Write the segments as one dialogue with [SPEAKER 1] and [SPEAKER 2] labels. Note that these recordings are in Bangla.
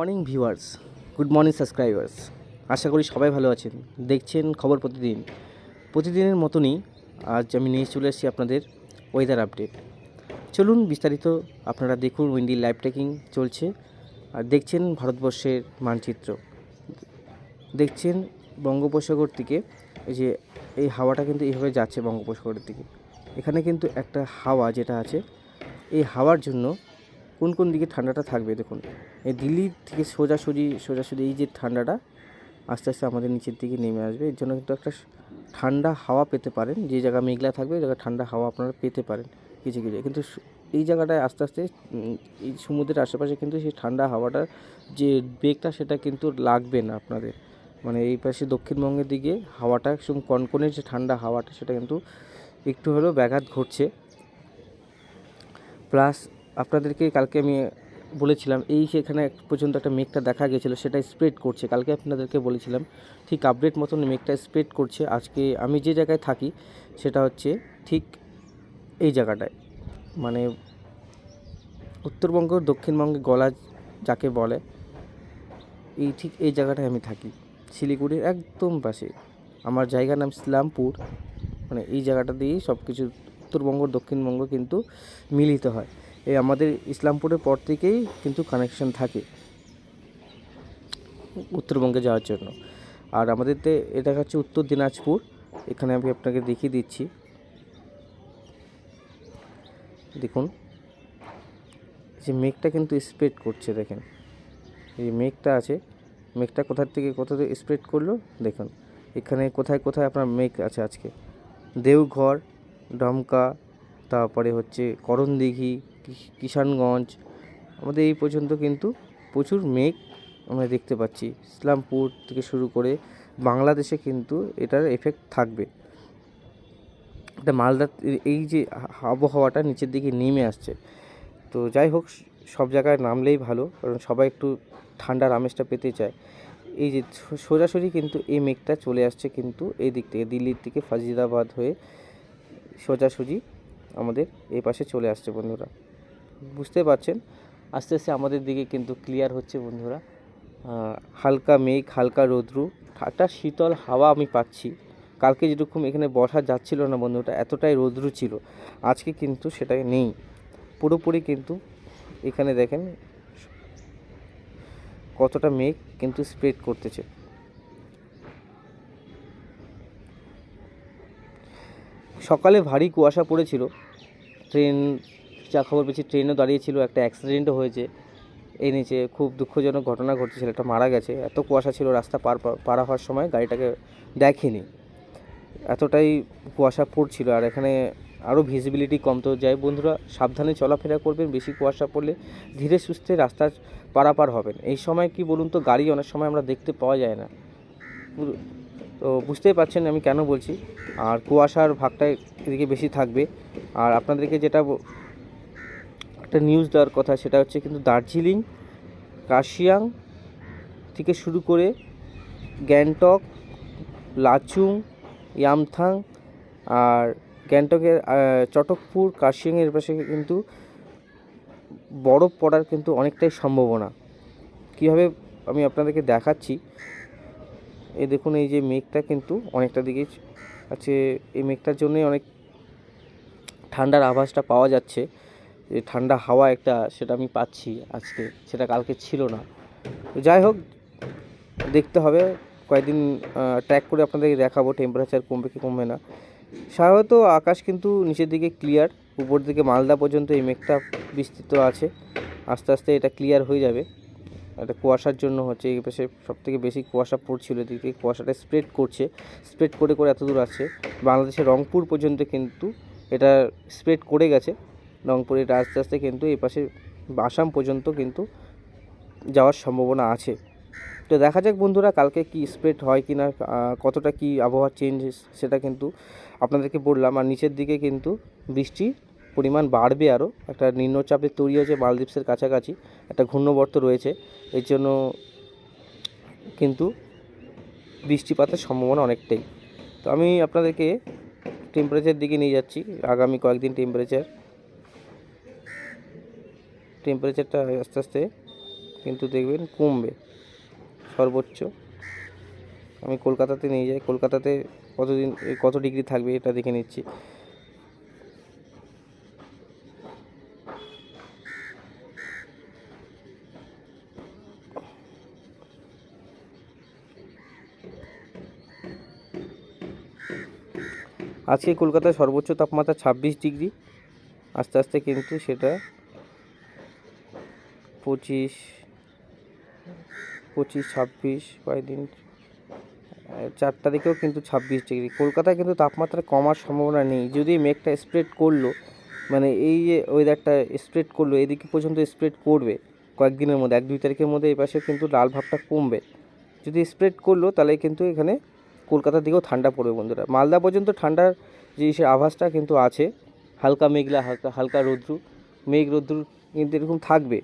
[SPEAKER 1] Morning viewers good morning subscribers আশা করি সবাই ভালো আছেন। দেখছেন খবর প্রতিদিন। প্রতিদিনের মতনই আজ আমি নিয়ে চলে এসেছি আপনাদের ওয়েদার আপডেট চলুন বিস্তারিত আপনারা দেখুন উইন্ডি লাইভ ট্রেকিং চলছে। আর দেখছেন ভারতবর্ষের মানচিত্র। দেখছেন বঙ্গোপসাগর থেকে এই যে, এই হাওয়াটা কিন্তু এইভাবে যাচ্ছে বঙ্গোপসাগরের দিকে। এখানে কিন্তু একটা হাওয়া যেটা আছে, এই হাওয়ার জন্য কোন কোন দিকে ঠান্ডাটা থাকবে দেখুন। এই দিল্লির থেকে সোজাসুজি সোজাসুজি এই যে ঠান্ডাটা আস্তে আস্তে আমাদের নিচের দিকে নেমে আসবে। এর জন্য কিন্তু একটা ঠান্ডা হাওয়া পেতে পারেন। যে জায়গা মেঘলা থাকবে, ওই জায়গায় ঠান্ডা হাওয়া আপনারা পেতে পারেন কিছু কিছু। কিন্তু এই জায়গাটায় আস্তে আস্তে এই সমুদ্রের আশেপাশে কিন্তু সেই ঠান্ডা হাওয়াটার যে বেগটা, সেটা কিন্তু লাগবে না আপনাদের। মানে এই পাশে দক্ষিণবঙ্গের দিকে হাওয়াটা, একদম কনকনের যে ঠান্ডা হাওয়াটা, সেটা কিন্তু একটু হলেও ব্যাঘাত ঘটছে। প্লাস আপনাদেরকে কালকে আমি বলেছিলাম, এই সেখানে পর্যন্ত একটা মেঘটা দেখা গেছিল সেটা স্প্রেড করছে। কালকে আপনাদেরকে বলেছিলাম, ঠিক আপডেট মতন মেঘটা স্প্রেড করছে। আজকে আমি যে জায়গায় থাকি, সেটা হচ্ছে ঠিক এই জায়গাটায়। মানে উত্তরবঙ্গ, দক্ষিণবঙ্গে গলা যাকে বলে, এই ঠিক এই জায়গাটায় আমি থাকি। শিলিগুড়ির একদম পাশে। আমার জায়গার নাম ইসলামপুর। মানে এই জায়গাটা দিয়েই সব কিছু উত্তরবঙ্গ, দক্ষিণবঙ্গ কিন্তু মিলিত হয়। এই আমাদের ইসলামপুরের পর থেকেই কিন্তু কানেকশন থাকে উত্তরবঙ্গে যাওয়ার জন্য। আর আমাদের এটা হচ্ছে উত্তর দিনাজপুর, এখানে আমি আপনাকে দেখিয়ে দিচ্ছি। দেখুন, যে মেঘটা কিন্তু স্প্রেড করছে, দেখেন। এই মেঘটা আছে, মেঘটা কোথার থেকে কোথা থেকে স্প্রেড করল, দেখুন। এখানে কোথায় কোথায় আপনার মেঘ আছে আজকে। দেওঘর, ডমকা, তারপরে হচ্ছে করণদিঘি কিষানগঞ্জ। আমাদের এই পর্যন্ত কিন্তু প্রচুর মেঘ আমরা দেখতে পাচ্ছি। ইসলামপুর থেকে শুরু করে বাংলাদেশে কিন্তু এটার এফেক্ট থাকবে। এটা মালদার এ- এই যে আবহাওয়াটা নিচের দিকে নেমে আসছে। তো যাই হোক, সব জায়গায় নামলেই ভালো, কারণ সবাই একটু ঠান্ডার আমেজটা পেতে চায়। এই যে সোজাসুজি কিন্তু এই মেঘটা চলে আসছে কিন্তু এই দিক থেকে, দিল্লির থেকে ফাজিদাবাদ হয়ে সোজাসুজি আমাদের এই পাশে চলে আসছে বন্ধুরা। বুঝতে পারছেন। আস্তে আস্তে আমাদের দিকে কিন্তু ক্লিয়ার হচ্ছে বন্ধুরা। হালকা মেঘ, হালকা রৌদ্রু, একটা শীতল হাওয়া আমি পাচ্ছি। কালকে যেরকম এখানে বসা যাচ্ছিল না বন্ধুটা এতটাই রৌদ্রু ছিল। আজকে কিন্তু সেটা নেই। পুরোপুরি কিন্তু এখানে দেখেন কতটা মেঘ কিন্তু স্প্রেড করতেছে। সকালে ভারী কুয়াশা পড়েছিল। ট্রেন যা খবর পেয়েছি ট্রেনও দাঁড়িয়েছিল একটা অ্যাক্সিডেন্টও হয়েছে। এই নিচে খুব দুঃখজনক ঘটনা ঘটছে, ছেলেটা মারা গেছে। এত কুয়াশা ছিল রাস্তা পার পার হওয়ার সময়, গাড়িটাকে দেখেনি। এতটাই কুয়াশা পড়ছিল, আর এখানে আরও ভিজিবিলিটি কম। তো যাই বন্ধুরা, সাবধানে চলাফেরা করবেন, বেশি কুয়াশা পড়লে ধীরে সুস্থে রাস্তা পারাপার হবেন। এই সময় কি বলুন তো, গাড়ি অনেক সময় আমরা দেখতে পাওয়া যায় না। তো বুঝতেই পারছেন আমি কেন বলছি, আর কুয়াশার ভাগটা এদিকে বেশি থাকবে। আর আপনাদেরকে যেটা একটা নিউজ দেওয়ার কথা, সেটা হচ্ছে কিন্তু দার্জিলিং, কাশিয়াং থেকে শুরু করে গ্যাংটক, লাচুং, ইয়ামথাং আর গ্যাংটকের চটকপুর কাশিয়াংয়ের পাশে কিন্তু বরফ পড়ার কিন্তু অনেকটাই সম্ভাবনা। কীভাবে আমি আপনাদেরকে দেখাচ্ছি এই দেখুন এই যে মেঘটা কিন্তু অনেকটা দিকে আছে, এই মেঘটার জন্যই অনেক ঠান্ডার আভাসটা পাওয়া যাচ্ছে। যে ঠান্ডা হাওয়া একটা সেটা আমি পাচ্ছি আজকে, সেটা কালকে ছিল না। তো যাই হোক, দেখতে হবে, কয়েকদিন ট্র্যাক করে আপনাদেরকে দেখাবো টেম্পারেচার কমবে কি কমবে না। সাধারণত আকাশ কিন্তু নিচের দিকে ক্লিয়ার উপর দিকে মালদা পর্যন্ত এই মেঘটা বিস্তৃত আছে। আস্তে আস্তে এটা ক্লিয়ার হয়ে যাবে। এটা কুয়াশার জন্য হচ্ছে, এই পাশে সব থেকে বেশি কুয়াশা পড়ছিল এদিকে, কুয়াশাটা স্প্রেড করছে। স্প্রেড করে করে এত দূর আছে। বাংলাদেশের রংপুর পর্যন্ত কিন্তু এটা স্প্রেড করে গেছে। রংপুর এটা আস্তে আস্তে কিন্তু এই পাশে আসাম পর্যন্ত কিন্তু যাওয়ার সম্ভাবনা আছে। তো দেখা যাক বন্ধুরা কালকে কি স্প্রেড হয় কি না কতটা কি আবহাওয়া চেঞ্জ সেটা কিন্তু আপনাদেরকে বললাম। আর নিচের দিকে কিন্তু বৃষ্টির পরিমাণ বাড়বে আরও একটা নিম্নচাপের তৈরি হয়েছে মালদ্বীপসের কাছাকাছি। একটা ঘূর্ণবর্ত রয়েছে। এর জন্য কিন্তু বৃষ্টিপাতের সম্ভাবনা অনেকটাই। তো আমি আপনাদেরকে টেম্পারেচার দিকে নিয়ে যাচ্ছি। আগামী কয়েকদিন টেম্পারেচার টেম্পারেচারটা আস্তে আস্তে কিন্তু দেখবেন কমবে, সর্বোচ্চ। আমি কলকাতাতে নিয়ে যাই, কলকাতাতে কতদিন, কত ডিগ্রি থাকবে এটা দেখে নিচ্ছি। আজকে কলকাতায় সর্বোচ্চ তাপমাত্রা ছাব্বিশ ডিগ্রি আস্তে আস্তে কিন্তু সেটা পঁচিশ পঁচিশ, ছাব্বিশ কয়েকদিন চার তারিখেও কিন্তু ছাব্বিশ ডিগ্রি। কলকাতায় কিন্তু তাপমাত্রা কমার সম্ভাবনা নেই। যদি মেঘটা স্প্রেড করল মানে এই যে ওয়েদারটা স্প্রেড করল, এদিকে পর্যন্ত স্প্রেড করবে কয়েকদিনের মধ্যে, এক, দুই তারিখের মধ্যে এই পাশে কিন্তু লাল ভাবটা কমবে। যদি স্প্রেড করল, তাহলে কিন্তু এখানে কলকাতার দিকেও ঠান্ডা পড়বে বন্ধুরা। মালদা পর্যন্ত ঠান্ডার যে সে আভাসটা কিন্তু আছে, হালকা মেঘলা, হালকা হালকা রৌদ্রু, মেঘ রৌদ্রু কিন্তু এরকম থাকবে।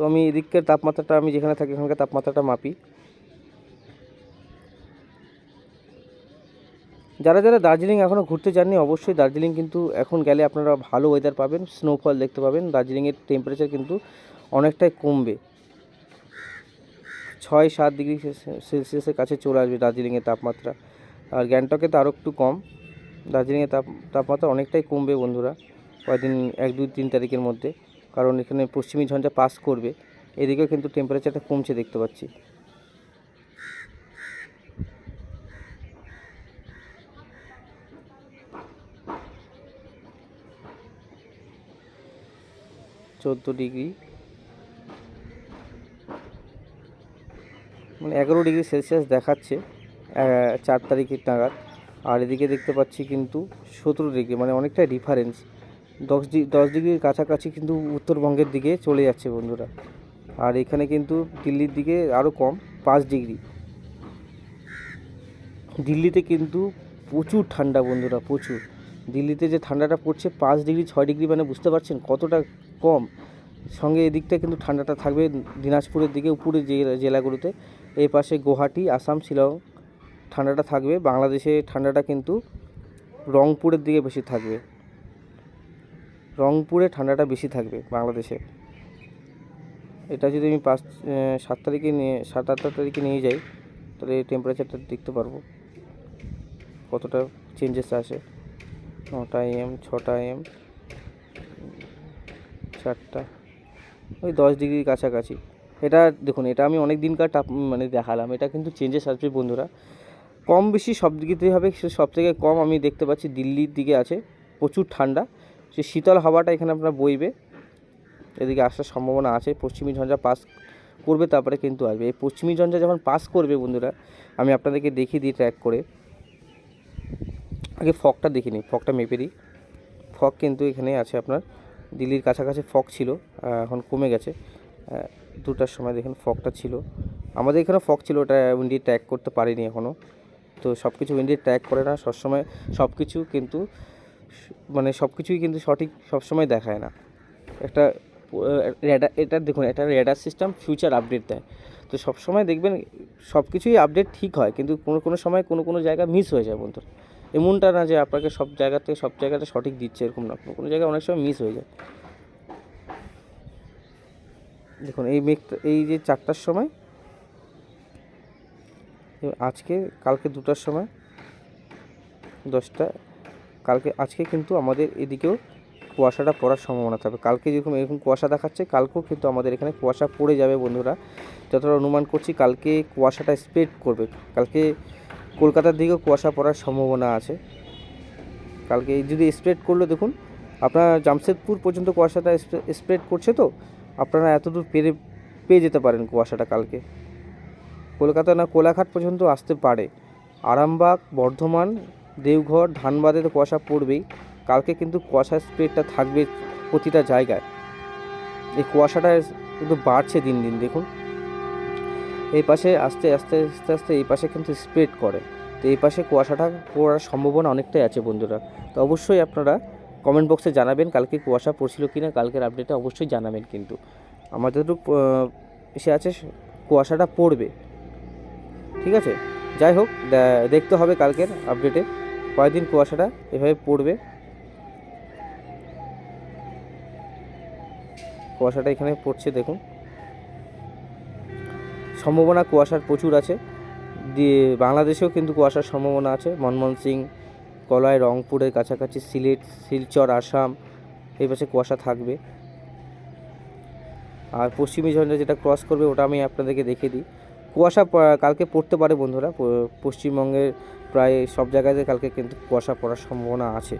[SPEAKER 1] তো আমি এদিককার তাপমাত্রাটা, আমি যেখানে থাকি এখানকার তাপমাত্রাটা মাপি। যারা যারা দার্জিলিং এখনও ঘুরতে যাননি, অবশ্যই দার্জিলিং কিন্তু এখন গেলে আপনারা ভালো ওয়েদার পাবেন স্নোফল দেখতে পাবেন। দার্জিলিংয়ের টেম্পারেচার কিন্তু অনেকটাই কমবে। ছয় সাত ডিগ্রি সেলসিয়াসের কাছে চলে আসবে দার্জিলিংয়ের তাপমাত্রা। আর গ্যাংটকে তো আরও একটু কম। দার্জিলিংয়ের তাপ, তাপমাত্রা অনেকটাই কমবে বন্ধুরা, কয়েকদিন, এক দুই তিন তারিখের মধ্যে। কারণ এখানে পশ্চিমী ঝঞ্ঝা পাস করবে। এদিকেও কিন্তু টেম্পারেচারটা কমছে দেখতে পাচ্ছি। চোদ্দ ডিগ্রি। মানে এগারো ডিগ্রি সেলসিয়াস দেখাচ্ছে চার তারিখের নাগাদ। আর এদিকে দেখতে পাচ্ছি কিন্তু সতেরো ডিগ্রি মানে অনেকটা ডিফারেন্স দশ ডি দশ ডিগ্রির কাছাকাছি কিন্তু উত্তরবঙ্গের দিকে চলে যাচ্ছে বন্ধুরা। আর এখানে কিন্তু দিল্লির দিকে আরও কম, পাঁচ ডিগ্রি। দিল্লিতে কিন্তু প্রচুর ঠান্ডা বন্ধুরা, প্রচুর। দিল্লিতে যে ঠান্ডাটা পড়ছে, পাঁচ ডিগ্রি, ছয় ডিগ্রি মানে বুঝতে পারছেন কতটা কম। সঙ্গে এদিকটা কিন্তু ঠান্ডাটা থাকবে দিনাজপুরের দিকে, উপরে যে জেলাগুলোতে। এই পাশে গুয়াহাটি, আসাম, শিলং ঠান্ডাটা থাকবে। বাংলাদেশে ঠান্ডাটা কিন্তু রংপুরের দিকে বেশি থাকবে। রংপুরে ঠান্ডাটা বেশি থাকবে বাংলাদেশে। এটা যদি আমি পাঁচ সাত তারিখে নিয়ে, সাত আট তারিখে নিয়ে যাই, তাহলে টেম্পারেচারটা দেখতে পারব। কতটা চেঞ্জেস আসে। নটা এম ছটা এম চারটা, ওই দশ ডিগ্রির কাছাকাছি। এটা দেখুন, এটা আমি অনেক দিনকার তাপ মানে দেখালাম, এটা কিন্তু চেঞ্জেস আসবে বন্ধুরা। কম বেশি সব দিকেতেই হবে সব থেকে কম আমি দেখতে পাচ্ছি দিল্লির দিকে আছে প্রচুর ঠান্ডা। সে শীতল হাওয়াটা এখানে আপনার বইবে। এদিকে আসার সম্ভাবনা আছে, পশ্চিমী ঝঞ্ঝা পাস করবে, তারপরে কিন্তু আসবে। এই পশ্চিমী ঝঞ্ঝা যখন পাস করবে বন্ধুরা, আমি আপনাদেরকে দেখিয়ে দিই ট্র্যাক করে। আগে ফকটা দেখে নিই ফকটা মেপে দিই। ফক কিন্তু এখানে আছে আপনার, দিল্লির কাছাকাছি ফক ছিল এখন কমে গেছে। দুটার সময় দেখেন ফকটা ছিল। আমাদের এখানে ফক ছিল, ওটা উইন্ডি ট্র্যাক করতে পারিনি এখনও তো সব কিছু উইন্ডি ট্র্যাক করে না, সবসময় সব কিছু কিন্তু মানে সব কিছুই কিন্তু সঠিক সবসময় দেখায় না। একটা রেডার এটা দেখুন এটা রেডার সিস্টেম ফিউচার আপডেট দেয়। তো সবসময় দেখবেন সব কিছুই আপডেট ঠিক হয়, কিন্তু কোনো কোনো সময় কোনো কোনো জায়গা মিস হয়ে যায় বন্ধুরা। এমনটা না যে আপনাকে সব জায়গা থেকে সব জায়গাতে সঠিক দিচ্ছে এরকম না। কোনো কোনো জায়গায় অনেক সময় মিস হয়ে যায়। দেখুন, এই মেঘটা এই যে চারটার সময়, আজকে, কালকে দুটার সময়, দশটা কালকে, আজকে কিন্তু আমাদের এদিকেও কুয়াশাটা পড়ার সম্ভাবনা থাকবে। কালকে যেরকম এরকম কুয়াশা দেখাচ্ছে, কালকেও কিন্তু আমাদের এখানে কুয়াশা পড়ে যাবে বন্ধুরা। যতটা অনুমান করছি, কালকে কুয়াশাটা স্প্রেড করবে। কালকে কলকাতার দিকেও কুয়াশা পড়ার সম্ভাবনা আছে। কালকে যদি স্প্রেড করলে, দেখুন, আপনার জামশেদপুর পর্যন্ত কুয়াশাটা স্প্রেড করছে তো, আপনারা এতদূর পেরে, পেয়ে যেতে পারেন কুয়াশাটা কালকে। কলকাতা না, কোলাঘাট পর্যন্ত আসতে পারে। আরামবাগ, বর্ধমান দেওঘর ধানবাদে তো কুয়াশা পড়বেই। কালকে কিন্তু কুয়াশার স্প্রেডটা থাকবে প্রতিটা জায়গায়। এই কুয়াশাটা কিন্তু বাড়ছে দিন দিন দেখুন। এই পাশে আস্তে আস্তে আস্তে আস্তে এই পাশে কিন্তু স্প্রেড করে। তো এই পাশে কুয়াশাটা পড়ার সম্ভাবনা অনেকটাই আছে বন্ধুরা। তো অবশ্যই আপনারা কমেন্ট বক্সে জানাবেন কালকে কুয়াশা পড়ছিল কি না কালকের আপডেটে অবশ্যই জানাবেন কিন্তু। আহ, এসে আছে কুয়াশাটা পড়বে। ঠিক আছে? যাই হোক দেখতে হবে কালকের আপডেটে কয়েকদিন কুয়াশাটা এভাবে পড়বে? কুয়াশাটা এখানে পড়ছে, দেখুন। সম্ভাবনা কুয়াশার প্রচুর আছে। দিয়ে বাংলাদেশেও কিন্তু কুয়াশার সম্ভাবনা আছে। মনমোহন সিং, কলয়, রংপুরের কাছাকাছি সিলেট, শিলচর, আসাম, এই পাশে কুয়াশা থাকবে। আর পশ্চিমী ঝঞ্ঝা যেটা ক্রস করবে ওটা আমি আপনাদেরকে দেখিয়ে দিই। কুয়াশা কালকে পড়তে পারে বন্ধুরা পশ্চিমবঙ্গের প্রায় সব জায়গাতে কালকে কিন্তু কুয়াশা পড়ার সম্ভাবনা আছে।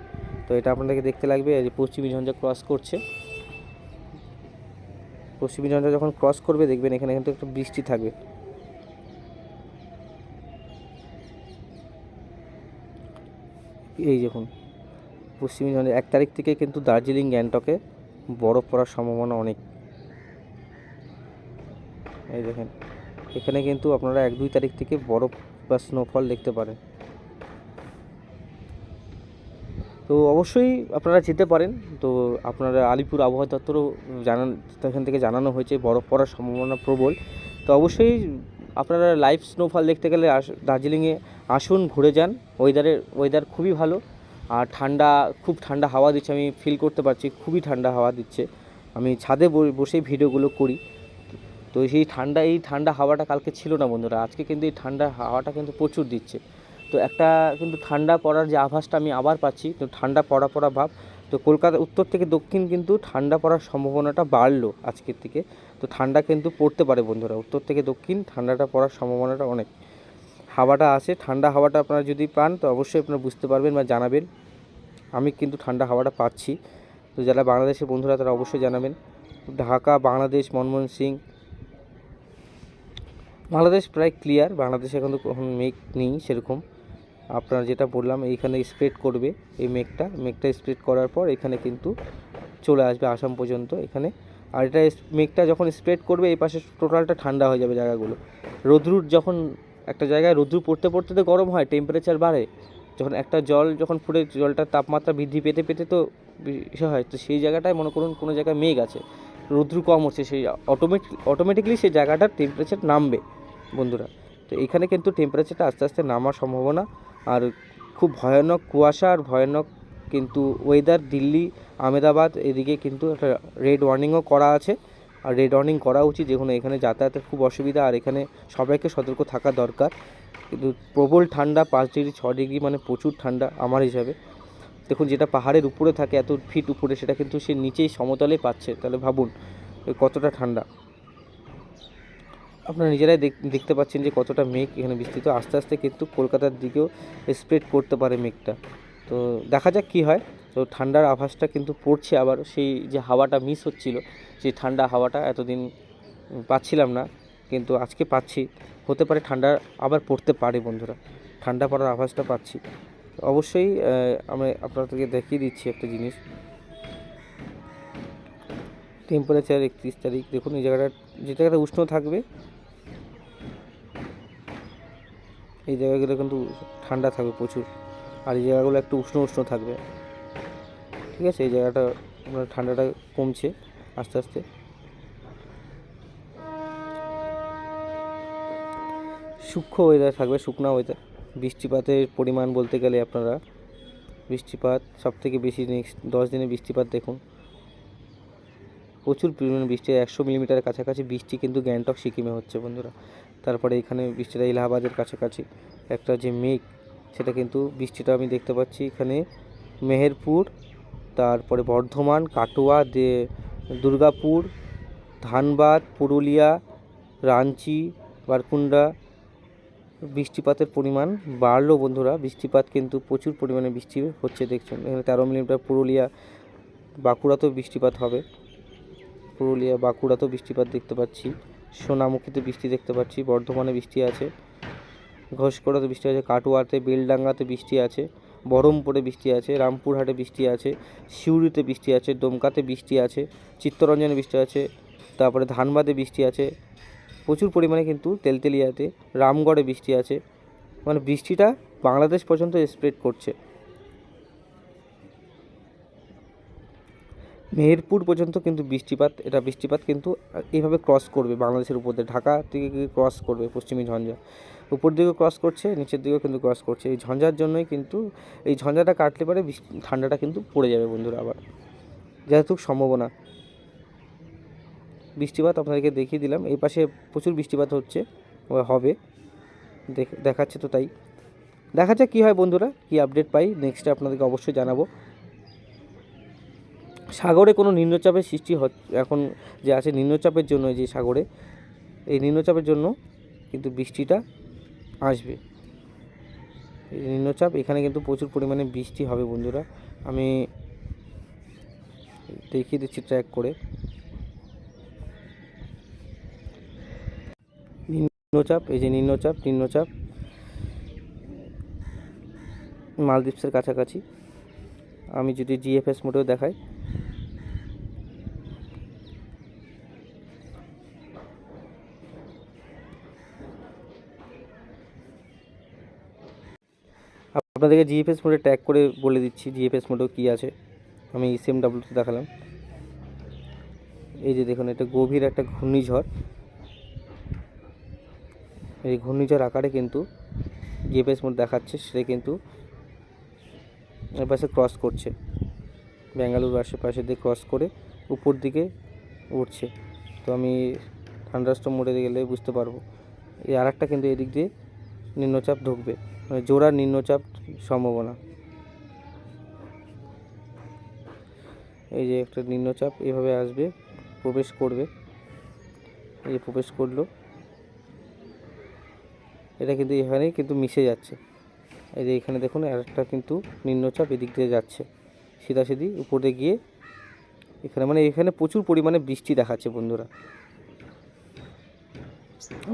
[SPEAKER 1] তো এটা আপনাদেরকে দেখতে লাগবে যে পশ্চিমী ঝঞ্ঝা ক্রস করছে। পশ্চিমী ঝঞ্ঝা যখন ক্রস করবে, দেখবেন এখানে কিন্তু একটু বৃষ্টি থাকবে। এই দেখুন, পশ্চিমী ঝঞ্ঝা, এক তারিখ থেকে কিন্তু দার্জিলিং, গ্যাংটকে বরফ পড়ার সম্ভাবনা অনেক। এই দেখেন, এখানে কিন্তু আপনারা এক দুই তারিখ থেকে বরফ বা স্নোফল দেখতে পারেন। তো অবশ্যই আপনারা যেতে পারেন। তো আপনারা আলিপুর আবহাওয়া দপ্তরও জানান, এখান থেকে জানানো হয়েছে, বরফ পড়ার সম্ভাবনা প্রবল। তো অবশ্যই আপনারা লাইভ স্নোফল দেখতে গেলে আস, দার্জিলিংয়ে আসুন, ঘুরে যান। ওয়েদারের, ওয়েদার খুবই ভালো। আর ঠান্ডা, খুব ঠান্ডা হাওয়া দিচ্ছে, আমি ফিল করতে পারছি, খুবই ঠান্ডা হাওয়া দিচ্ছে। আমি ছাদে ব- বসেই ভিডিওগুলো করি। তো সেই ঠান্ডা, এই ঠান্ডা হাওয়াটা কালকে ছিল না বন্ধুরা, আজকে কিন্তু এই ঠান্ডা হাওয়াটা কিন্তু প্রচুর দিচ্ছে। তো একটা কিন্তু ঠান্ডা পড়ার যে আভাসটা আমি আবার পাচ্ছি, তো ঠান্ডা পড়া পড়া ভাব। তো কলকাতা, উত্তর থেকে দক্ষিণ কিন্তু ঠান্ডা পড়ার সম্ভাবনাটা বাড়লো আজকের থেকে। তো ঠান্ডা কিন্তু পড়তে পারে বন্ধুরা, উত্তর থেকে দক্ষিণ ঠান্ডাটা পড়ার সম্ভাবনাটা অনেক। হাওয়াটা আসে ঠান্ডা হাওয়াটা আপনারা যদি পান, তো অবশ্যই আপনারা বুঝতে পারবেন বা জানাবেন। আমি কিন্তু ঠান্ডা হাওয়াটা পাচ্ছি। তো যারা বাংলাদেশের বন্ধুরা, তারা অবশ্যই জানাবেন। ঢাকা, বাংলাদেশ মনমোহন সিং বাংলাদেশ প্রায় ক্লিয়ার বাংলাদেশে এখন তো কখন মেঘ নেই সেরকম। আপনার যেটা বললাম, এইখানে স্প্রেড করবে এই মেঘটা। মেঘটা স্প্রেড করার পর এখানে কিন্তু চলে আসবে আসাম পর্যন্ত এখানে। আর এটা মেঘটা যখন স্প্রেড করবে, এই পাশে টোটালটা ঠান্ডা হয়ে যাবে জায়গাগুলো। রোদ্রুর যখন একটা জায়গায় রোদ্রু পড়তে পড়তে তো গরম হয় টেম্পারেচার বাড়ে। যখন একটা জল যখন ফুটে, জলটার তাপমাত্রা বৃদ্ধি পেতে পেতে তো ইসে হয়। তো সেই জায়গাটায় মনে করুন কোনো জায়গায় মেঘ আছে, রোদ্রু কম হচ্ছে, সেই অটোমেটিক অটোমেটিকলি সেই জায়গাটার টেম্পারেচার নামবে বন্ধুরা। তো এখানে কিন্তু টেম্পারেচারটা আস্তে আস্তে নামার সম্ভাবনা আর খুব ভয়ানক কুয়াশা আর ভয়ানক কিন্তু ওয়েদার দিল্লি, আহমেদাবাদ এদিকে কিন্তু একটা রেড ওয়ার্নিংও করা আছে। আর রেড ওয়ার্নিং করা উচিত যেখানে এখানে যাতায়াতের খুব অসুবিধা আর এখানে সবাইকে সতর্ক থাকা দরকার। কিন্তু প্রবল ঠান্ডা, পাঁচ ডিগ্রি ছ ডিগ্রি মানে প্রচুর ঠান্ডা আমার হিসাবে। দেখুন যেটা পাহাড়ের উপরে থাকে, এত ফিট উপরে, সেটা কিন্তু সে নিচেই সমতলে পাচ্ছে। তাহলে ভাবুন কতটা ঠান্ডা। আপনারা নিজেরাই দেখ- দেখতে পাচ্ছেন যে কতটা মেঘ এখানে বিস্তৃত। আস্তে আস্তে কিন্তু কলকাতার দিকেও স্প্রেড করতে পারে মেঘটা। তো দেখা যাক কী হয়। তো ঠান্ডার আভাসটা কিন্তু পড়ছে আবার। সেই যে হাওয়াটা মিস হচ্ছিল, সেই ঠান্ডা হাওয়াটা এতদিন পাচ্ছিলাম না। কিন্তু আজকে পাচ্ছি। হতে পারে ঠান্ডা আবার পড়তে পারে বন্ধুরা। ঠান্ডা পড়ার আভাসটা পাচ্ছি। অবশ্যই আমি আপনাদেরকে দেখিয়ে দিচ্ছি একটা জিনিস। টেম্পারেচার একত্রিশ তারিখ। দেখুন, এই জায়গাটা, যে জায়গাটা উষ্ণ থাকবে এই জায়গাগুলো কিন্তু ঠান্ডা থাকবে প্রচুর। আর এই জায়গাগুলো একটু উষ্ণ উষ্ণ থাকবে। ঠিক আছে? এই জায়গাটা আপনার ঠান্ডাটা কমছে আস্তে আস্তে। সূক্ষ্ম ওয়েদার থাকবে, শুকনা ওয়েদার বৃষ্টিপাতের পরিমাণ বলতে গেলে আপনারা বৃষ্টিপাত সব থেকে বেশি নেক্সট দশ দিনে বৃষ্টিপাত দেখুন। প্রচুর পরিমাণে বৃষ্টি, একশো মিলিমিটারের কাছাকাছি বৃষ্টি কিন্তু গ্যাংটক সিকিমে হচ্ছে বন্ধুরা। তারপরে এখানে বৃষ্টিটা এলাহাবাদের কাছাকাছি। একটা যে মেঘ, সেটা কিন্তু বৃষ্টিটা আমি দেখতে পাচ্ছি এখানে। মেহেরপুর, তারপরে বর্ধমান, কাটোয়া, দে, দুর্গাপুর, ধানবাদ, পুরুলিয়া, রাঞ্চি, বারকুন্ডা। বৃষ্টিপাতের পরিমাণ বাড়লো বন্ধুরা। বৃষ্টিপাত কিন্তু প্রচুর পরিমাণে বৃষ্টি হচ্ছে দেখছেন। এখানে তেরো মিলিমিটার পুরুলিয়া, বাঁকুড়াতেও বৃষ্টিপাত হবে। পুরুলিয়া, বাঁকুড়াতেও বৃষ্টিপাত দেখতে পাচ্ছি। সোনামুখীতে বৃষ্টি দেখতে পাচ্ছি বর্ধমানে বৃষ্টি আছে ঘোষকোড়াতে বৃষ্টি আছে কাটোয়াতে বেলডাঙ্গাতে বৃষ্টি আছে বহরমপুরে বৃষ্টি আছে রামপুরহাটে বৃষ্টি আছে সিউড়িতে বৃষ্টি আছে দমকাতে বৃষ্টি আছে চিত্তরঞ্জনে বৃষ্টি আছে তারপরে ধানবাদে বৃষ্টি আছে প্রচুর পরিমাণে কিন্তু তেলতেলিয়াতে রামগড়ে বৃষ্টি আছে মানে বৃষ্টিটা বাংলাদেশ পর্যন্ত স্প্রেড করছে মেহেরপুর পর্যন্ত কিন্তু বৃষ্টিপাত, এটা বৃষ্টিপাত কিন্তু এইভাবে ক্রস করবে বাংলাদেশের উপর দিয়ে, ঢাকা থেকে ক্রস করবে পশ্চিমী ঝঞ্ঝা? উপর দিকেও ক্রস করছে, নিচের দিকেও কিন্তু ক্রস করছে। এই ঝঞ্ঝার জন্যই কিন্তু, এই ঝঞ্ঝাটা কাটলে পরে ঠান্ডাটা কিন্তু পড়ে যাবে বন্ধুরা আবার। যেহেতু সম্ভাবনা। বৃষ্টিপাত আপনাদেরকে দেখিয়ে দিলাম, এই পাশে প্রচুর বৃষ্টিপাত হচ্ছে হবে। দেখ- দেখাচ্ছে তো তাই। দেখা যাক কী হয় বন্ধুরা, কী আপডেট পাই নেক্সটে আপনাদেরকে অবশ্যই জানাব। সাগরে কোনো নিম্নচাপের সৃষ্টি হ এখন যে আছে নিম্নচাপের জন্য যে সাগরে, এই নিম্নচাপের জন্য কিন্তু বৃষ্টিটা আসবে। এই নিম্নচাপ, এখানে কিন্তু প্রচুর পরিমাণে বৃষ্টি হবে বন্ধুরা। আমি দেখিয়ে দিচ্ছি ট্র্যাক করে। নিম্নচাপ, এই যে নিম্নচাপ নিম্নচাপ। মালদ্বীপসের কাছাকাছি। আমি যদি জিএফএস মোটেও দেখাই আপনাদেরকে জিএফএস মোডে ট্যাগ করে বলে দিচ্ছি জিএফএস মোডেও কী আছে। আমি সেম ডাব্লিউতে দেখালাম। এই যে দেখুন, এটা গভীর একটা ঘূর্ণিঝড়। এই ঘূর্ণিঝড় আকারে কিন্তু জিএফএস মোড দেখাচ্ছে, সেটা কিন্তু এর পাশে ক্রস করছে। ব্যাঙ্গালুরু আশেপাশে দিয়ে ক্রস করে উপর দিকে উঠছে। তো আমি থান্ডারস্টম মোডে গেলে বুঝতে পারব। এই আর কিন্তু এদিক দিয়ে নিম্নচাপ ঢুকবে। মানে জোড়া নিম্নচাপ সম্ভাবনা। এই যে একটা নিম্নচাপ এভাবে আসবে, প্রবেশ করবে। এই যে প্রবেশ করল। এটা কিন্তু এখানেই কিন্তু মিশে যাচ্ছে। এই যে এখানে দেখুন আরেকটা কিন্তু নিম্নচাপ এদিক দিয়ে যাচ্ছে। সিধাসিধি উপরে গিয়ে এখানে মানে এখানে প্রচুর পরিমাণে বৃষ্টি দেখাচ্ছে বন্ধুরা।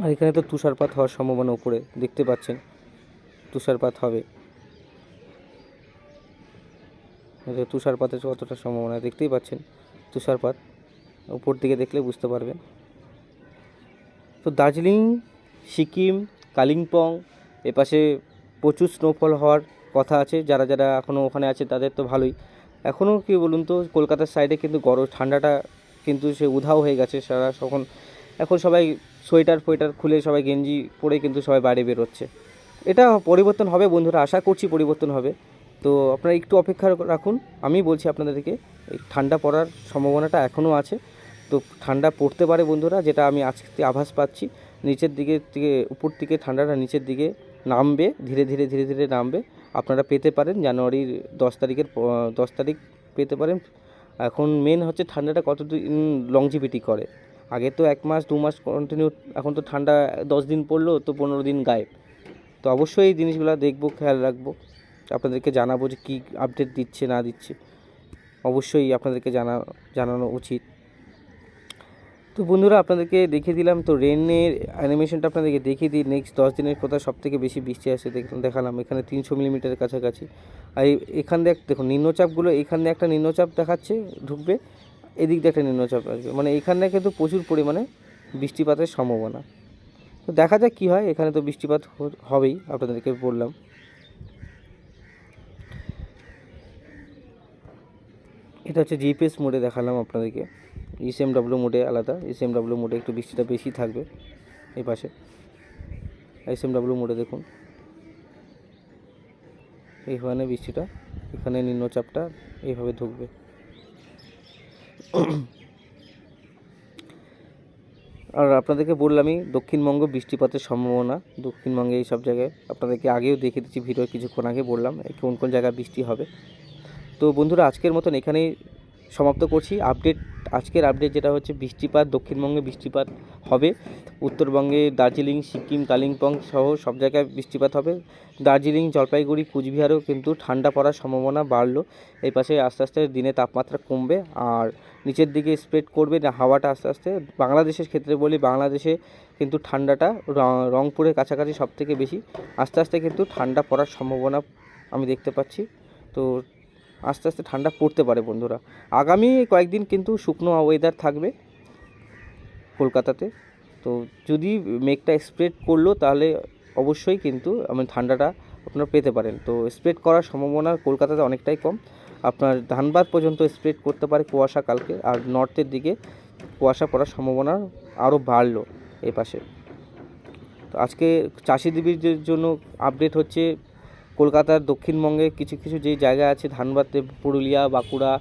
[SPEAKER 1] আর এখানে তো তুষারপাত হওয়ার সম্ভাবনা উপরে, দেখতে পাচ্ছেন। তুষারপাত হবে এই যে তুষারপাতের কতটা সম্ভাবনা দেখতেই পাচ্ছেন। তুষারপাত উপর দিকে দেখলে বুঝতে পারবেন। তো দার্জিলিং, সিকিম, কালিম্পং এপাশে প্রচুর স্নোফল হওয়ার কথা আছে। যারা যারা এখনও ওখানে আছে তাদের তো ভালোই। এখনও কি বলুন তো, কলকাতার সাইডে কিন্তু গরম, ঠান্ডাটা কিন্তু সে উধাও হয়ে গেছে সারা তখন এখন সবাই সোয়েটার ফোয়েটার খুলে সবাই গেঞ্জি পরে কিন্তু সবাই বাইরে বেরোচ্ছে। এটা পরিবর্তন হবে বন্ধুরা, আশা করছি পরিবর্তন হবে। তো আপনারা একটু অপেক্ষা রাখুন। আমি বলছি আপনাদেরকে ঠান্ডা পড়ার সম্ভাবনাটা এখনও আছে। তো ঠান্ডা পড়তে পারে বন্ধুরা, যেটা আমি আজকে আভাস পাচ্ছি। নিচের দিকে থেকে, উপর থেকে ঠান্ডাটা নিচের দিকে নামবে, ধীরে ধীরে ধীরে ধীরে নামবে। আপনারা পেতে পারেন জানুয়ারির দশ তারিখের দশ তারিখ পেতে পারেন। এখন মেন হচ্ছে ঠান্ডাটা কতদিন লংজিভিটি করে। আগে তো এক মাস, দু মাস কন্টিনিউ এখন তো ঠান্ডা দশ দিন পড়ল, তো পনেরো দিন গায়েব। তো অবশ্যই এই জিনিসগুলো দেখব, খেয়াল রাখব। আপনাদেরকে জানাব যে কী আপডেট দিচ্ছে, না দিচ্ছে। অবশ্যই আপনাদেরকে জানা, জানানো উচিত। তো বন্ধুরা, আপনাদেরকে দেখিয়ে দিলাম, তো রেনের অ্যানিমেশনটা আপনাদেরকে দেখিয়ে দিই। নেক্সট দশ দিনের কোথায় সব থেকে বেশি বৃষ্টি আসে দেখালাম। এখানে তিনশো মিলিমিটারের কাছাকাছি। আর এখান দিয়ে দেখুন, নিম্নচাপগুলো, এখান দিয়ে একটা নিম্নচাপ দেখাচ্ছে, ঢুকবে। এদিক দিয়ে একটা নিম্নচাপ আসবে। মানে এখান এখানে কিন্তু প্রচুর পরিমাণে বৃষ্টিপাতের সম্ভাবনা। তো দেখা যাক কী হয়, এখানে তো বৃষ্টিপাত হবেই, আপনাদেরকে বললাম। এটা হচ্ছে জিপিএস মোডে দেখালাম আপনাদেরকে। ইসএম ডাব্লিউ মোডে আলাদা। ইসএম ডাব্লিউ মোডে একটু বৃষ্টিটা বেশি থাকবে এই পাশে। এসএম ডাব্লিউ মোডে দেখুন। এইখানে বৃষ্টিটা, এখানে নিম্নচাপটা এইভাবে ঢুকবে। আর আপনাদেরকে বললামই, দক্ষিণবঙ্গ বৃষ্টিপাতের সম্ভাবনা। দক্ষিণবঙ্গে এই সব জায়গায় আপনাদেরকে আগেও দেখে দিচ্ছি ভিডিও, কিছুক্ষণ আগে বললাম, কোন কোন জায়গায় বৃষ্টি হবে। তো বন্ধুরা, আজকের মতন এখানেই সমাপ্ত করছি। আপডেট, আজকের আপডেট যেটা হচ্ছে বৃষ্টিপাত, দক্ষিণবঙ্গে বৃষ্টিপাত হবে। উত্তরবঙ্গে দার্জিলিং, সিকিম, কালিম্পং সহ সব জায়গায় বৃষ্টিপাত হবে। দার্জিলিং, জলপাইগুড়ি, কুচবিহারেও কিন্তু ঠান্ডা পড়ার সম্ভাবনা বাড়লো। এই পাশে আস্তে আস্তে দিনে তাপমাত্রা কমবে আর নিচের দিকে স্প্রেড করবে না, হাওয়াটা আস্তে আস্তে বাংলাদেশের ক্ষেত্রে বলি, বাংলাদেশে কিন্তু ঠান্ডাটা রংপুরের কাছাকাছি সব থেকে বেশি। আস্তে আস্তে কিন্তু ঠান্ডা পড়ার সম্ভাবনা আমি দেখতে পাচ্ছি। তো আস্তে আস্তে ঠান্ডা পড়তে পারে বন্ধুরা। আগামী কয়েকদিন কিন্তু শুকনো ওয়েদার থাকবে কলকাতাতে। তো যদি মেঘটা স্প্রেড করল তাহলে অবশ্যই কিন্তু আমি ঠান্ডাটা আপনারা পেতে পারেন। তো স্প্রেড করার সম্ভাবনা কলকাতাতে অনেকটাই কম। আপনার ধানবাদ পর্যন্ত স্প্রেড করতে পারে কুয়াশা কালকে আর নর্থের দিকে কুয়াশা পড়ার সম্ভাবনা আরও বাড়লো এই পাশে তো আজকে চাষিদেবীদের জন্য আপডেট হচ্ছে কলকাতার দক্ষিণবঙ্গে কিছু কিছু যেই জায়গা আছে, ধানবাদে, পুরুলিয়া, বাঁকুড়া,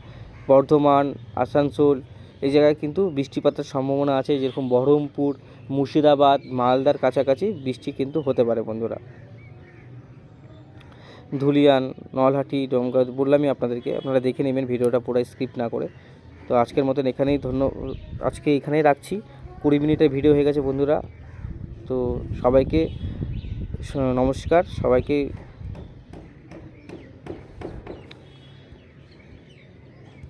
[SPEAKER 1] বর্ধমান, আসানসোল, এই জায়গায় কিন্তু বৃষ্টিপাতের সম্ভাবনা আছে। যেরকম বহরমপুর, মুর্শিদাবাদ, মালদার কাছাকাছি বৃষ্টি কিন্তু হতে পারে বন্ধুরা। ধুলিয়ান, নলহাটি ডোমকা বললামই আপনাদেরকে, আপনারা দেখে নেবেন ভিডিওটা পুরো স্কিপ না করে। তো আজকের মতন এখানেই ধন্য, আজকে এখানেই রাখছি। কুড়ি মিনিটের ভিডিও হয়ে গেছে বন্ধুরা। তো সবাইকে, নমস্কার, সবাইকে